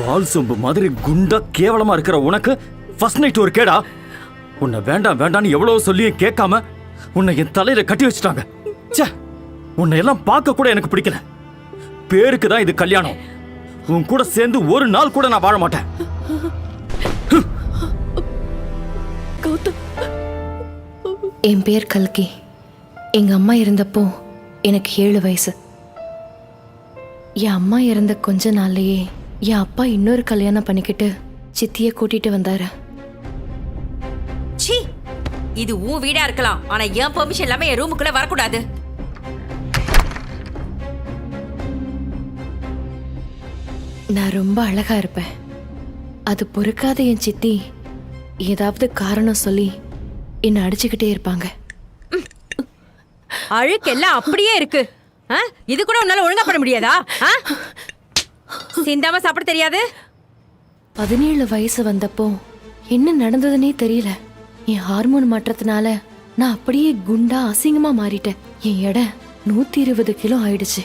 பால் சொம்பு மாதிரி குண்டா கேவலமா இருக்கிற உனக்கு ஃபர்ஸ்ட் நைட் ஒரு கேடா? உன்னை வேண்டாம் வேண்டாம்னு எவ்வளவு சொல்லியும் கேட்காம உன்னை என் தலையில கட்டி வச்சுட்டாங்க. ச்சே உன்னை எல்லாம் பார்க்க கூட எனக்கு பிடிக்கல. பேருக்கு தான் இது கல்யாணம். உன் கூட சேர்ந்து ஒரு நாள் கூட நான் வாழ மாட்டேன். கௌதம். என் பேர் கல்கி. எங்க அம்மா இருந்தப்போ எனக்கு ஏழு வயசு. என் அம்மா இறந்த கொஞ்ச நாள்லயே என் அப்பா இன்னொரு கல்யாணம் பண்ணிக்கிட்டு சித்திய கூட்டிட்டு வந்தாரு. ச்சீ! இது உன் வீடா இருக்கலாம். ஆனா என் பெர்மிஷன் இல்லாம என் ரூமுக்குள்ள வரக்கூடாது. நான் ரொம்ப அழகா இருப்பேன். அது பொறுக்காத என் சித்தி ஏதாவது காரணம் சொல்லி என்னை அடிச்சுக்கிட்டே இருப்பாங்க. அழுக்கெல்லாம் அப்படியே இருக்கு? இது கூட உன்னால ஒழுங்கா பண்ண முடியாதா? சிந்தாம சாப்பிட தெரியாது? பதினேழு வயசு வந்தப்போ என்ன நடந்ததுன்னே தெரியல. என் ஹார்மோன் மாற்றத்தினால நான் அப்படியே குண்டா அசிங்கமா மாறிட்டேன். என் எடை நூத்தி இருபது கிலோ ஆயிடுச்சு.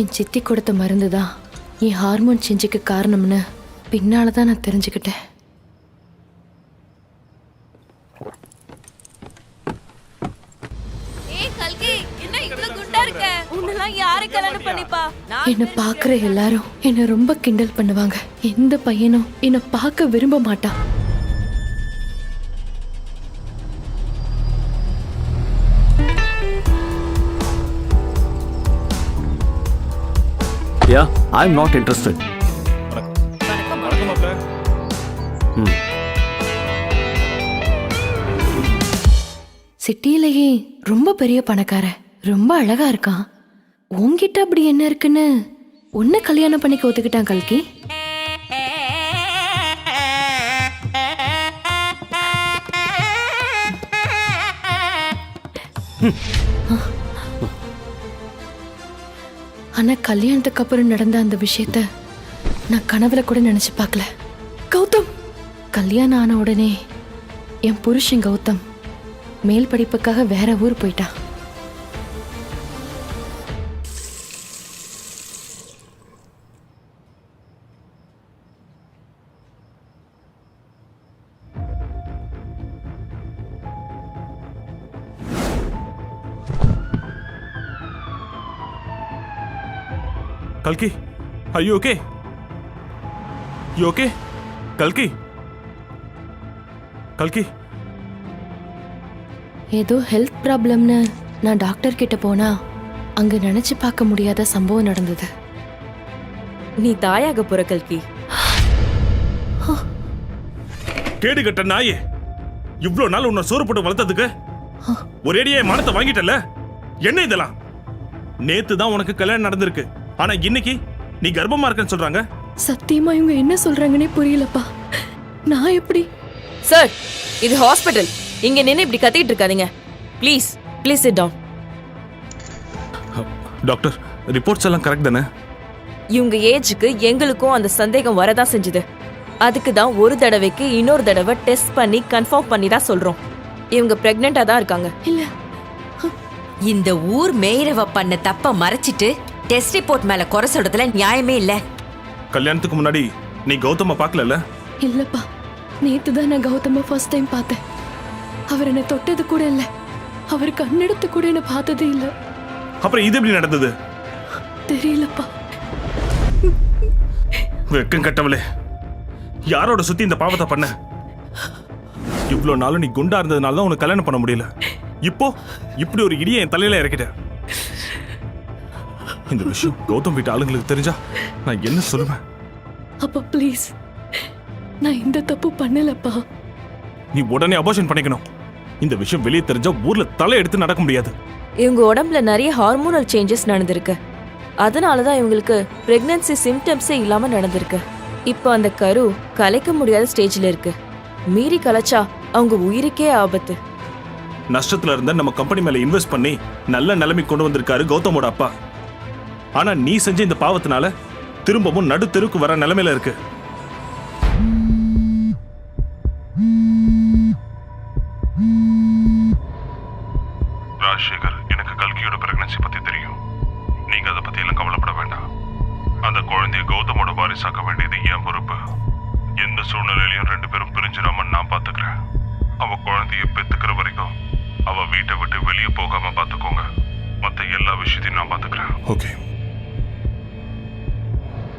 என் சித்தி கொடுத்த மருந்து தான் என் ஹார்மோன் செஞ்சுக்கு காரணம்னு பின்னால தான் நான் தெரிஞ்சுக்கிட்டேன் உன்னெல்லாம் யாரு கல்யாணம் பண்ணிப்பா என்னை பார்க்குற எல்லாரும் என்னை ரொம்ப கிண்டல் பண்ணுவாங்க. எந்த பையனும் என்னை பார்க்க விரும்ப மாட்டான் yeah I am not interested சிட்டியிலேயே ரொம்ப பெரிய பணக்காரன். ரொம்ப அழகா இருக்கான். உன்கிட்ட அப்படி என்ன இருக்குன்னு? உன்னை கல்யாணம் பண்ணிக்க ஒத்துக்கிட்டான் கல்கி. ஆனா கல்யாணத்துக்கு அப்புறம் நடந்த அந்த விஷயத்த நான் கனவுல கூட நினைச்சு பார்க்கல. கௌதம்! கல்யாணம் ஆன உடனே என் புருஷன் கௌதம் மேல் படிப்புக்காக வேற ஊர் போயிட்டான். கல்கி. Are you okay? You okay? கல்கி. கல்கி. ஏதோ ஹெல்த் ப்ராப்ளம்னு நான் டாக்டர் கிட்ட போனா அங்க நினைச்சு பார்க்க முடியாத சம்பவம் நடந்தது. நீ தாயாக போற கல்கி. கேடு கட்ட நாயே. இவ்ளோ நாள் உன்னை சோறு போட்டு வளர்த்ததுக்கு ஒரேடியே என் மானத்தை வாங்கிட்டல என்ன இதெல்லாம்? நேத்து தான் உனக்கு கல்யாணம் நடந்திருக்கு. ஆனா இன்னைக்கு நீ கர்ப்பமா இருக்கன்னு சொல்றாங்க. சத்தியமா இவங்க என்ன சொல்றாங்கன்னே புரியலப்பா. நான் எப்படி? சார் இது ஹாஸ்பிட்டல் இங்க நின்னு இப்படி கத்திட்டு இருக்காதீங்க. Please please sit down doctor reports எல்லாம் கரெக்ட் தானே? இவங்க ஏஜுக்கு எங்களுக்கும் அந்த சந்தேகம் வரதான் செஞ்சுது. அதுக்கு தான் ஒரு தடவைக்கு இன்னொரு தடவை டெஸ்ட் பண்ணி கன்ஃபார்ம் பண்ணி தான் சொல்றோம். இவங்க பிரெக்னெண்டா தான் இருக்காங்க. இல்ல. இந்த ஊர் மேயரவ பண்ண தப்ப மறைச்சிட்டு டெஸ்ட் ரிப்போர்ட் மேல குறை சொல்றதுல நியாயமே இல்ல. கல்யாணத்துக்கு முன்னாடி நீ கௌதம பார்க்கல இல்லப்பா நேத்து தான் நான் கௌதம ஃபர்ஸ்ட் டைம் பார்த்தேன். அவர் என்னை தொட்டது கூட இல்ல. அவர் கண்ணெடுத்து கூட என்ன பார்த்ததே இல்ல. அப்புறம் இது எப்படி நடந்தது? தெரியலப்பா. வெக்கம் கட்டவளே. யாரோட சுத்தி இந்த பாவத்தை பண்ண? இவ்ளோ நாளும் நீ குண்டா இருந்ததுனால தான் உனக்கு கல்யாணம் பண்ண முடியல. இப்போ இப்படி ஒரு இடியை என் தலையில இறக்கிட்ட. இந்த விஷயம் கௌதம் வீட்டு ஆளுங்களுக்கு தெரிஞ்சா நான் என்ன சொல்லுவேன்? அப்பா ப்ளீஸ் நான் இந்த தப்பு பண்ணலப்பா. நீ உடனே அபார்ஷன் பண்ணிக்கணும். இந்த விஷயம் வெளியே தெரிஞ்சா ஊர்ல தலை எடுத்து நடக்க முடியாது. இவங்க உடம்புல நிறைய ஹார்மோனல் சேஞ்சஸ் நடந்திருக்கு. அதனால தான் இவங்களுக்கு பிரெக்னன்சி சிம்டம்ஸே இல்லாம நடந்திருக்கு. இப்போ அந்த கரு கலைக்க முடியாத ஸ்டேஜ்ல இருக்கு. மீறி கலைச்சா அவங்க உயிருக்கே ஆபத்து. நஷ்டத்துல இருந்த நம்ம கம்பெனி மேல இன்வெஸ்ட் பண்ணி நல்ல நிலைமை கொண்டு வந்திருக்காரு கௌதமோட அப்பா. ஆனா நீ செஞ்ச இந்த பாவத்தினால திரும்பவும் நடு தெருக்கு வர நிலைமையில இருக்கு.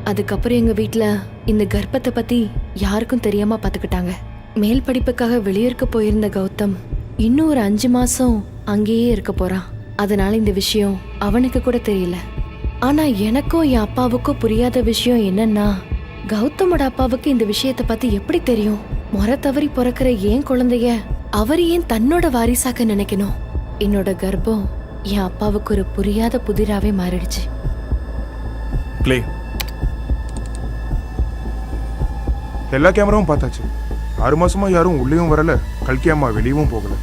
அதுக்கப்புறம் எங்கள் வீட்டில் இந்த கர்ப்பத்தை பற்றி யாருக்கும் தெரியாமல் பார்த்துக்கிட்டாங்க மேல் படிப்புக்காக வெளியூருக்கு போயிருந்த கௌதம் இன்னும் ஒரு அஞ்சு மாதம் அங்கேயே இருக்க போகிறான் அதனால் இந்த விஷயம் அவனுக்கு கூட தெரியல. ஆனால் எனக்கும் என் அப்பாவுக்கும் புரியாத விஷயம் என்னன்னா கௌதமோட அப்பாவுக்கு இந்த விஷயத்தை பற்றி எப்படி தெரியும்? முறை தவறி பிறக்கிற ஏன் குழந்தைய அவர் ஏன் தன்னோட வாரிசாக்க நினைக்கணும்? என்னோட கர்ப்பம் என் அப்பாவுக்கு ஒரு புரியாத புதிராகவே மாறிடுச்சு. ப்ளே எல்லா கேமராவும் பார்த்தாச்சு. ஆறு மாசமா யாரும் உள்ளேயும் வரல. கல்கி அம்மா வெளியவும் போகல.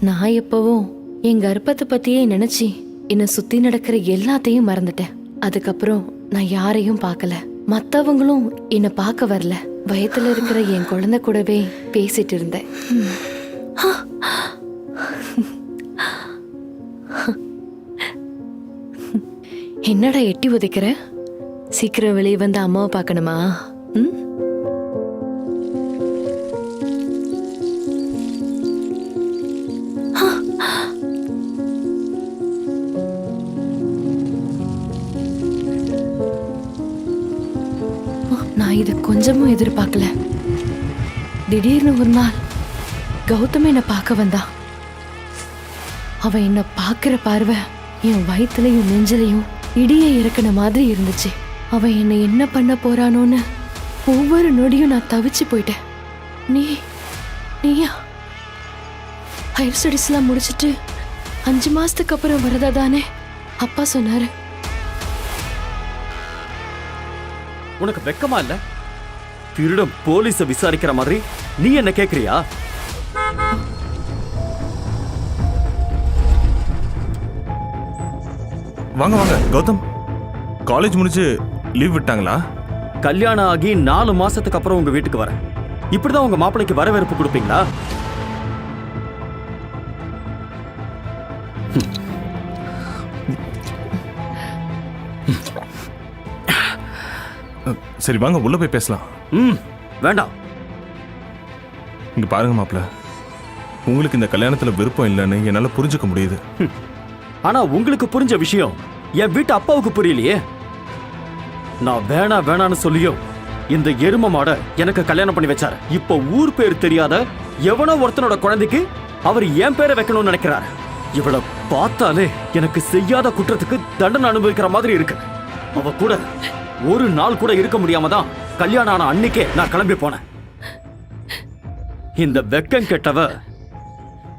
நான் எப்பவும் என் கர்ப்பத்தை பத்தியே நினைச்சு என்னை சுத்தி நடக்கிற எல்லாத்தையும் மறந்துட்டேன். அதுக்கப்புறம் நான் யாரையும் பார்க்கல. மத்தவங்களும் என்னை பார்க்க வரல. வயத்துல இருக்கிற என் குழந்தை கூடவே பேசிட்டு இருந்தேன். என்னடா எட்டி உதைக்கிற? சீக்கிரம் வெளியே வந்து அம்மாவை பார்க்கணுமா? ம்? கொஞ்சமும் எதிர்பார்க்கல. திடீர்னு ஒரு நாள் கௌதம் என்னை பார்க்க வந்தான் அவன் என்னை பார்க்குற பார்வை என் வயிற்றுலையும் நெஞ்சிலையும் இடியை இறக்குன மாதிரி இருந்துச்சு. அவன் என்னை என்ன பண்ண போறானோன்னு ஒவ்வொரு நொடியும் நான் தவிச்சு போயிட்டேன். நீ நீயா? ஹையர் ஸ்டடீஸ்லாம் முடிச்சிட்டு அஞ்சு மாசத்துக்கு அப்புறம் வரதா தானே? அப்பா சொன்னாரு. உனக்கு வெக்கமா இல்லை? திருடம் போலீஸ விசாரிக்கிற மாதிரி நீ என்ன கேக்குறியா? வாங்க வாங்க. கௌதம் காலேஜ் முடிச்சு லீவ் விட்டாங்களா? கல்யாணம் ஆகி நாலு மாசத்துக்கு அப்புறம் உங்க வீட்டுக்கு வரேன். இப்படிதான் உங்க மாப்பிளைக்கு வரவேற்பு கொடுப்பீங்களா? சரி வாங்க உள்ள போய் பேசலாம். ம் வேண்டாம். இங்க பாருங்க மாப்ள உங்களுக்கு இந்த கல்யாணத்துல விருப்பம் இல்லைன்னு என்னால புரிஞ்சுக்க முடியுது. ஆனா உங்களுக்கு புரிஞ்ச விஷயம் என் வீட்டு அப்பாவுக்கு புரியலையே. நான் வேணா வேணான்னு சொல்லியும் இந்த எரும மாட எனக்கு கல்யாணம் பண்ணி வச்சாரு. இப்போ ஊர் பேர் தெரியாத எவனோ ஒருத்தனோட குழந்தைக்கு அவர் என் பேரை வைக்கணும்னு நினைக்கிறாரு. இவள பார்த்தாலே எனக்கு செய்யாத குற்றத்துக்கு தண்டனை அனுபவிக்கிற மாதிரி இருக்கு. அவ கூட ஒரு நாள் கூட இருக்க முடியாம தான் கல்யாணம் ஆன அன்னைக்கே நான் கிளம்பி போனேன். இந்த வெக்கம் கெட்டவ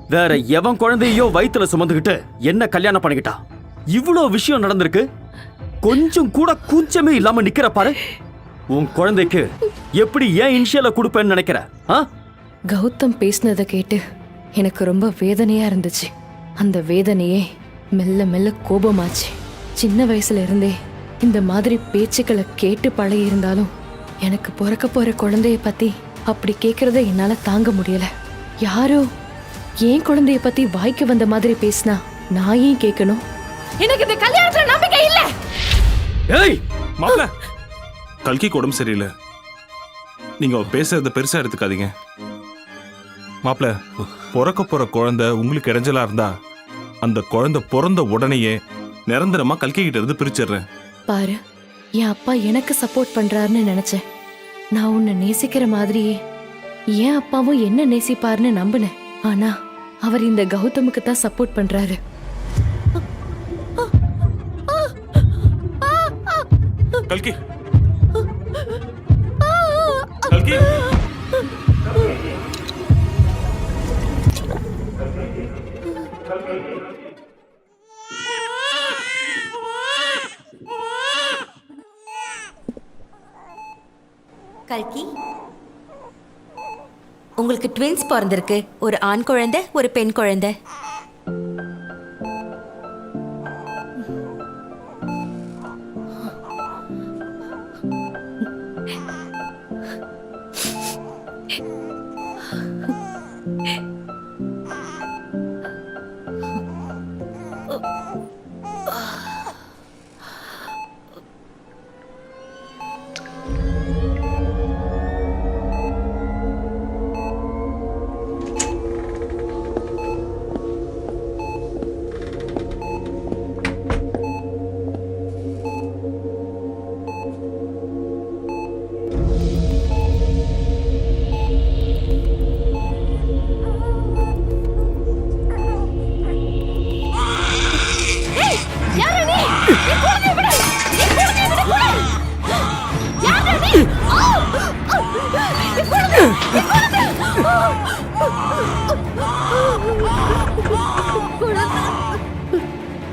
வேற எவன் குழந்தையோ வயிற்றுல சுமந்துக்கிட்டு என்ன கல்யாணம் பண்ணிக்கிட்டா? இவ்வளோ விஷயம் நடந்திருக்கு. கொஞ்சம் கூட கூச்சமே இல்லாம நிக்கிற பாரு. உன் குழந்தைக்கு எப்படி ஏன் இனிஷியலை கொடுப்பேன்னு நினைக்கிற? ஆ? கௌதம் பேசினதை கேட்டு எனக்கு ரொம்ப வேதனையா இருந்துச்சு. அந்த வேதனையே மெல்ல மெல்ல கோபமாச்சு. சின்ன வயசுல இருந்தே இந்த மாதிரி பேச்சுக்களை கேட்டு பழகி இருந்தாலும் எனக்கு பிறக்க போற குழந்தைய பத்தி அப்படி கேக்குறத என்னால தாங்க முடியல. யாரோ ஏன் குழந்தைய பத்தி வாய்க்கு வந்த மாதிரி பேசினா நான் ஏன் கேட்கணும் எனக்கு இந்த கல்யாணத்துல நம்பிக்கை இல்ல. ஏய் மாப்ள கல்கிக்கு உடம்பு சரியில்லை. நீங்க அவ பேசுறத பெருசா எடுத்துக்காதீங்க. மாப்ள பிறக்க போற குழந்தை உங்களுக்கு இடைஞ்சலா இருந்தா அந்த குழந்தை பிறந்த உடனேயே நிரந்தரமா கல்கி கிட்ட இருந்து பிரிச்சிடுறேன். பாரு என் அப்பா எனக்கு சப்போர்ட் பண்றாருன்னு நினைச்சேன். நான் உன்னை நேசிக்கிற மாதிரியே என் அப்பாவும் என்ன நேசிப்பாருன்னு நம்பினேன். ஆனா அவர் இந்த கௌதமுக்கு தான் சப்போர்ட் பண்றாரு. கல்கி. கல்கி. கல்கி. கல்கி? உங்களுக்கு ட்வின்ஸ் பிறந்திருக்கு. ஒரு ஆண் குழந்தை ஒரு பெண் குழந்தை.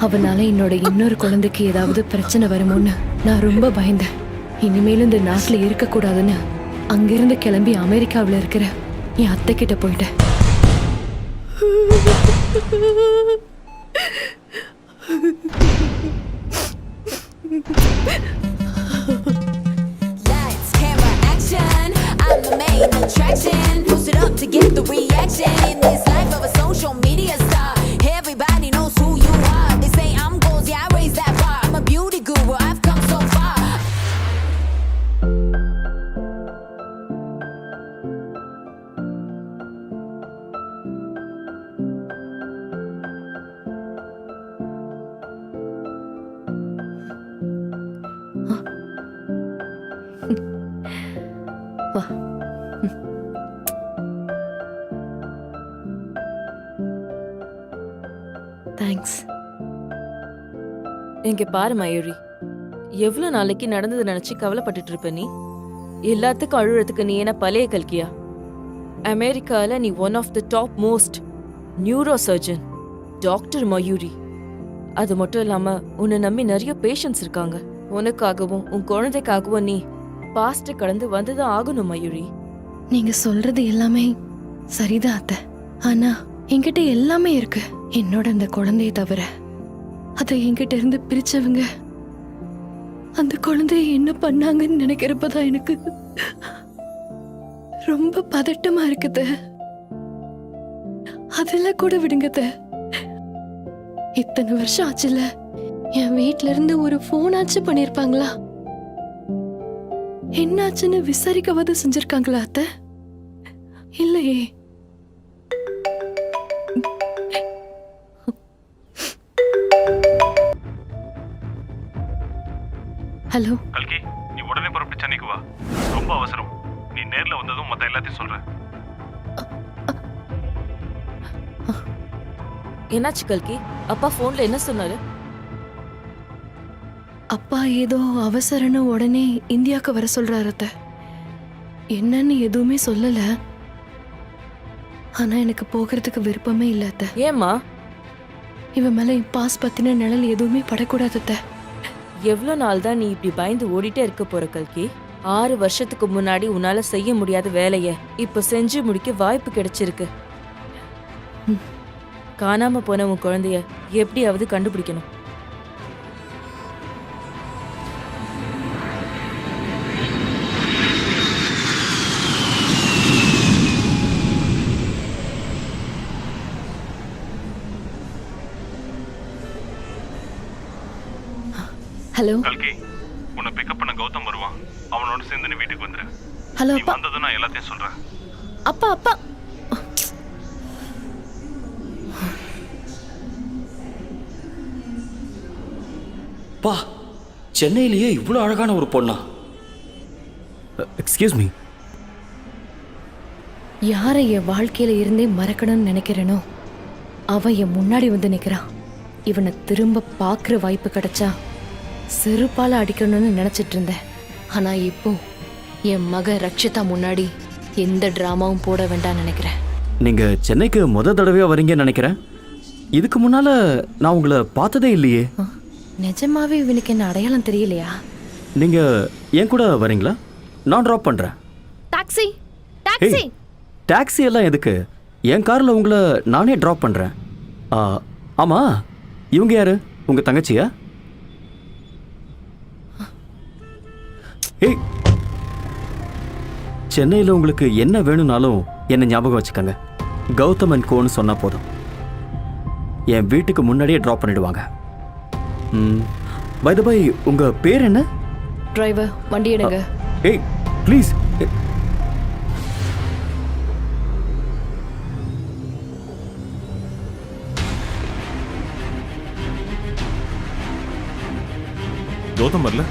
அவனால என்னோட இன்னொரு குழந்தைக்கு ஏதாவது பிரச்சனை வருமோன்னு நான் ரொம்ப பயந்தேன் இனிமேலும் இந்த நாட்டுல இருக்கக்கூடாதுன்னு அங்கிருந்து கிளம்பி அமெரிக்காவில் இருக்கிற என் அத்தை கிட்ட போயிட்டேன் Lights, camera, action. I'm the main attraction. Up to get the வா தேங்க்ஸ் இங்க பாரு மயூரி. எவ்வளோ நாளைக்கு நடந்தது நினச்சி கவலைப்பட்டுட்டு இருப்ப நீ? எல்லாத்துக்கும் அழுறதுக்கு நீ என்ன பழைய கல்கியா? அமெரிக்காவில் நீ one of the top most neuro surgeon doctor Mayuri. அது மட்டும் இல்லாமல் உன்னை நம்பி நிறைய பேஷண்ட்ஸ் இருக்காங்க. உனக்காகவும் உன் குழந்தைக்காகவும் நீ பாஸ்ட் கடந்து வந்துதான் ஆகணும் மயூரி. நீங்க சொல்றது எல்லாமே சரிதான் அத்தை. ஆனா என்கிட்ட எல்லாமே இருக்கு. என்னோட அந்த குழந்தைய தவிர. அதை என்கிட்ட இருந்து பிரிச்சவங்க அந்த குழந்தைய என்ன பண்ணாங்கன்னு நினைக்கிறப்பதான் எனக்கு ரொம்ப பதட்டமா இருக்குது அதெல்லாம் கூட விடுங்க இத்தனை வருஷம் ஆச்சுல என் வீட்ல இருந்து ஒரு போன் ஆச்சு பண்ணிருப்பாங்களா? என்னாச்சுன்னு விசாரிக்கவாது செஞ்சிருக்காங்களா அத்தை? இல்லையே. ஹலோ. கல்கி நீ உடனே புறப்பட்டு சென்னைக்கு வா. ரொம்ப அவசரம். நீ நேர்ல வந்ததும் மத்த எல்லாத்தையும் சொல்றேன் என்னாச்சு கல்கி? அப்பா போன்ல என்ன சொன்னாரு? அப்பா ஏதோ அவசரன்னு உடனே இந்தியாவுக்கு வர சொல்றாரு அத்தை. என்னன்னு எதுவுமே சொல்லல. ஆனா எனக்கு போகிறதுக்கு விருப்பமே இல்ல அத்தை. ஏம்மா? இவன் மேல என் பாஸ் பத்தின நிழல் எதுவுமே படக்கூடாது அத்தை. எவ்வளவு நாள் தான் நீ இப்படி பயந்து ஓடிட்டே இருக்க போற கல்கி? ஆறு வருஷத்துக்கு முன்னாடி உன்னால செய்ய முடியாத வேலைய இப்ப செஞ்சு முடிக்க வாய்ப்பு கிடைச்சிருக்கு. காணாம போன உன் குழந்தைய எப்படியாவது கண்டுபிடிக்கணும். ஹலோ கல்கி உன்னை பிக்கப் பண்ண கௌதம் வருவான். அவனோட சேர்ந்து நீ வீட்டுக்கு வந்துரு. ஹலோ நீ அப்பா. வந்ததும் நான் எல்லாத்தையும் சொல்றேன். அப்பா அப்பா. பா சென்னையிலேயே இவ்வளோ அழகான ஒரு பொண்ணா? எக்ஸ்கியூஸ் மீ யாரை என் வாழ்க்கையில இருந்தே மறக்கணும்னு நினைக்கிறேனோ அவன் என் முன்னாடி வந்து நிக்கிறான். இவனை திரும்ப பார்க்குற வாய்ப்பு கிடைச்சா செருப்பால அடிக்கணும்னு நினைச்சிட்டு இருந்தேன். ஆனா இப்போ என் மக ரக்ஷிதா முன்னாடி எந்த டிராமாவும் போட வேண்டாம் நினைக்கிறேன். நீங்கள் சென்னைக்கு முத தடவையாக வரீங்கன்னு நினைக்கிறேன். இதுக்கு முன்னால் நான் உங்களை பார்த்ததே இல்லையே. நிஜமாவே இவனுக்கு என்ன அடையாளம் தெரியலையா? நீங்கள் என் கூட வரீங்களா? நான் ட்ராப் பண்ணுறேன் டாக்ஸி ஏய் டாக்ஸி எல்லாம் எதுக்கு? என் காரில் உங்களை நானே ட்ராப் பண்ணுறேன் ஆமாம் இவங்க யாரு? உங்கள் தங்கச்சியா? ஏய். சென்னையில் உங்களுக்கு என்ன வேணும்னாலும் என்ன ஞாபகம் வச்சுக்கோங்க. கௌதம் அண்ட் கோன்னு சொன்னால் போதும். என் வீட்டுக்கு முன்னாடியே ட்ராப் பண்ணிடுவாங்க. பை த பை உங்கள் பேர் என்ன? டிரைவர் வண்டி எடுங்க. ஏய் ப்ளீஸ் கௌதம் வரல?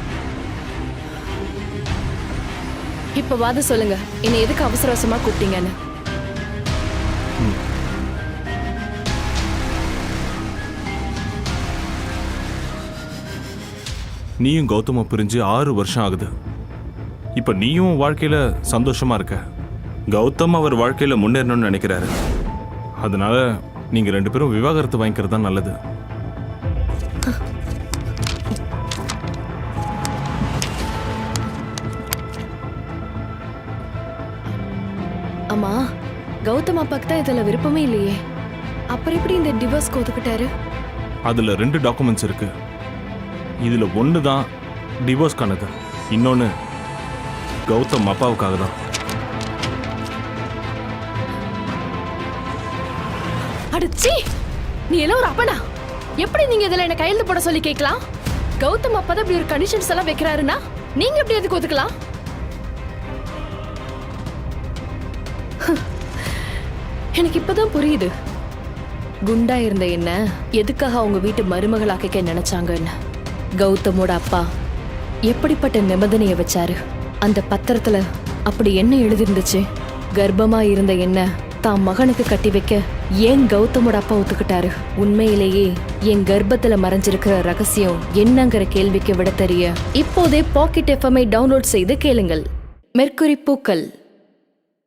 இப்ப வாத சொல்லுங்க. என்னை எதுக்கு அவசர அவசரமா கூப்பிட்டீங்கன்னு? நீயும் கௌதம பிரிஞ்சு ஆறு வருஷம் ஆகுது. இப்ப நீயும் வாழ்க்கையில் வாழ்க்கையில சந்தோஷமா இருக்க. கௌதம் அவர் வாழ்க்கையில முன்னேறணும்னு நினைக்கிறாரு. அதனால நீங்க ரெண்டு பேரும் விவாகரத்து வாங்கிக்கிறது தான் நல்லது. அம்மா கௌதம் அப்பாக்கு தான் இதுல விருப்பமே இல்லையே. அப்புறம் எப்படி இந்த டிவோர்ஸ்க்கு ஒத்துக்கிட்டாரு அதுல ரெண்டு டாக்குமெண்ட்ஸ் இருக்கு. இதுல ஒன்று தான் டிவோர்ஸ்க்கானது இன்னொன்று கௌதம் அப்பாவுக்காக தான் அடிச்சி நீ எல்லாம் ஒரு அப்பனா? எப்படி நீங்க இதுல என்ன கையெழுத்து போட சொல்லி கேட்கலாம்? கௌதம் அப்பா தான் இப்படி ஒரு கண்டிஷன்ஸ் எல்லாம் வைக்கிறாருன்னா நீங்க எப்படி எதுக்கு ஒத்துக்கலாம் எனக்கு இப்பதான் புரியுது. குண்டா இருந்த என்ன? எதுக்காக அவங்க வீட்டு மருமகளாக்க நினைச்சாங்கன்னு? கௌதமோட அப்பா எப்படிப்பட்ட நிபந்தனையை வச்சாரு? அந்த பத்திரத்துல அப்படி என்ன எழுதிருந்துச்சு? கர்ப்பமா இருந்த என்ன தான் மகனுக்கு கட்டி வைக்க ஏன் கௌதமோட அப்பா ஒத்துக்கிட்டாரு? உண்மையிலேயே என் கர்ப்பத்துல மறைஞ்சிருக்கிற ரகசியம் என்னங்கிற கேள்விக்கு விட தெரிய இப்போதே பாக்கெட் எஃப்எம்ஐ டவுன்லோட் செய்து கேளுங்கள். மெர்க்குரி பூக்கள்.